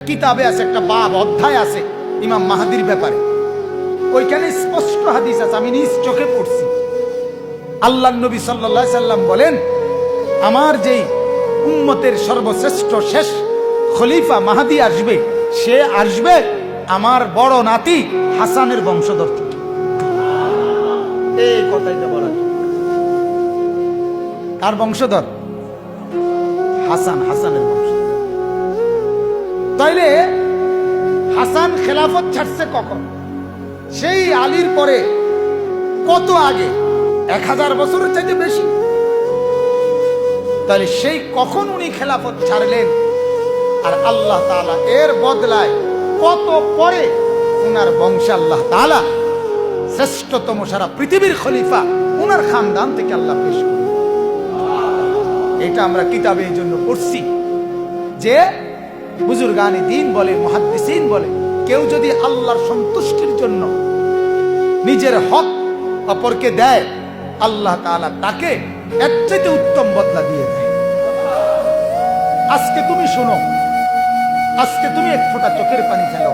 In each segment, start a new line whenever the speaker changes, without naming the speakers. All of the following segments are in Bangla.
কিতাবে আছে, একটা বাব, অধ্যায় আছে, ইমাম মাহাদির ব্যাপারে। ওইখানে স্পষ্ট হাদিস আছে, আমি নিজ চোখে পড়ছি। আল্লাহ নবী সাল্লাহ সাল্লাম বলেন, আমার যেই উম্মতের সর্বশ্রেষ্ঠ শেষ খলিফা মাহাদি আসবে, সে আসবে আমার বড় নাতি হাসানের বংশধর থেকে। কার বংশধর? হাসান, হাসানের বংশধর তাইলে হাসান খেলাফত ছাড়ছে কখন? সেই আলীর পরে কত আগে? এক হাজার বছরের চাইতে বেশি। তাহলে সেই কখন উনি খেলাফত ছাড়লেন? আর আল্লাহ তাআলা এর বদলায় কত পরে উনার বংশে আল্লাহ তাআলা শ্রেষ্ঠতম সারা পৃথিবীর খলিফা উনার খানদান থেকে আল্লাহ পেশ করলেন এটা আমরা কিতাবে এই জন্য পড়ছি যে বুজুর্গানি দিন বলে, মহাদ্দিসিন বলে। কেউ যদি আল্লাহর সন্তুষ্টির জন্য নিজের হক অপরকে দেয়, আল্লাহ তাআলা তাকে এর চাইতে উত্তম বদলা দিয়ে দেয়। আজকে তুমি শোনো, আজকে তুমি এক ফোঁটা চোখের পানি ফেলো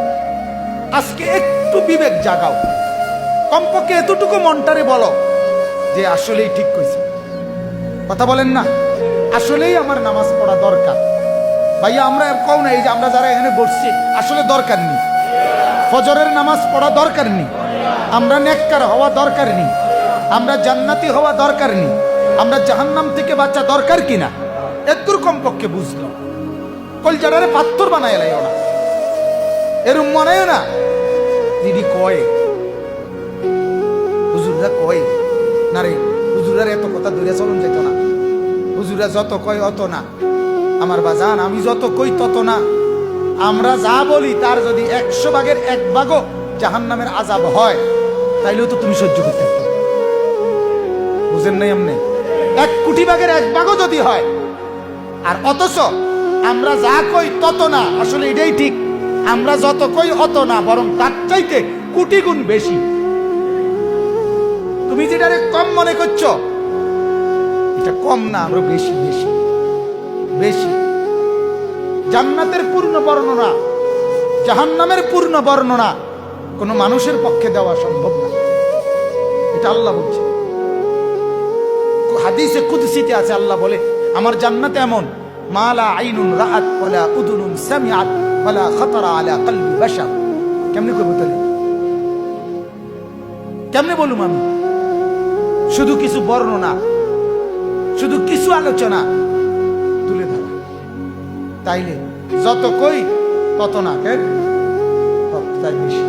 আজকে একটু বিবেক জাগাও। কমপক্ষে এতটুকু মনটারে বলো যে আসলেই ঠিক কইছে। কথা বলেন না, আসলেই আমার নামাজ পড়া দরকার। ভাইয়া, আমরা কও না এই যে আমরা যারা এখানে বসছি, আসলে দরকার নেই। ফজরের নামাজ পড়া দরকার নেই। আমরা নেককার হওয়া দরকার নেই। আমরা জান্নাতি হওয়া দরকার নেই। আমরা জাহান্নাম থেকে বাঁচা দরকার কিনা? এদুর কমপক্ষে বুঝলো কলজারারে পাত্তর বানায় লাইও না। এরম মনে না, দিদি কয়, হুজুররা কয়, না রে, হুজুরার এত কথা ধরে চলন যেত না। হুজুরা যত কয় অত না। আমার বাজান, আমি যত কই তত না। আমরা যা বলি, তার যদি একশো ভাগের এক ভাগও জাহান নামের আজাব হয়, তাইলেও তো তুমি সহ্য করতে বুঝেন নাই এমনি এক কোটি ভাগের এক ভাগও যদি হয়, আর অথচ আমরা যা কই তত না, আসলে এটাই ঠিক। আমরা যত কই অত না, বরং তার চাইতে কোটি গুণ বেশি। তুমি যেটারে কম মনে করছ, এটা কম না, আমরা বেশি বেশি। বেশি। জান্নাতের পূর্ণ বর্ণনা, জাহান্নামের পূর্ণ বর্ণনা কোনো মানুষের পক্ষে দেওয়া সম্ভব না। এটা আল্লাহ বলছে। হাদিসে কুদসিতে আছে, আল্লাহ বলে, আমার জান্নাত এমন, মালা আইনুন রাআত, ওয়ালা উদুনুন সামিআত, ওয়ালা খাতারা আলা কলবি বাশার। কেমনে কইব তাহলে? কেমনে বলুম আমি? শুধু কিছু বর্ণনা, শুধু কিছু আলোচনা তুলে ধরা। তাইলে যত কই, তত না, কে? তাই বেশি।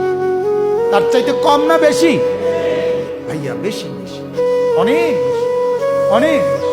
তার চাইতে কম না বেশি? ভাইয়া, বেশি বেশি। অনেক বেশি অনেক বেশি।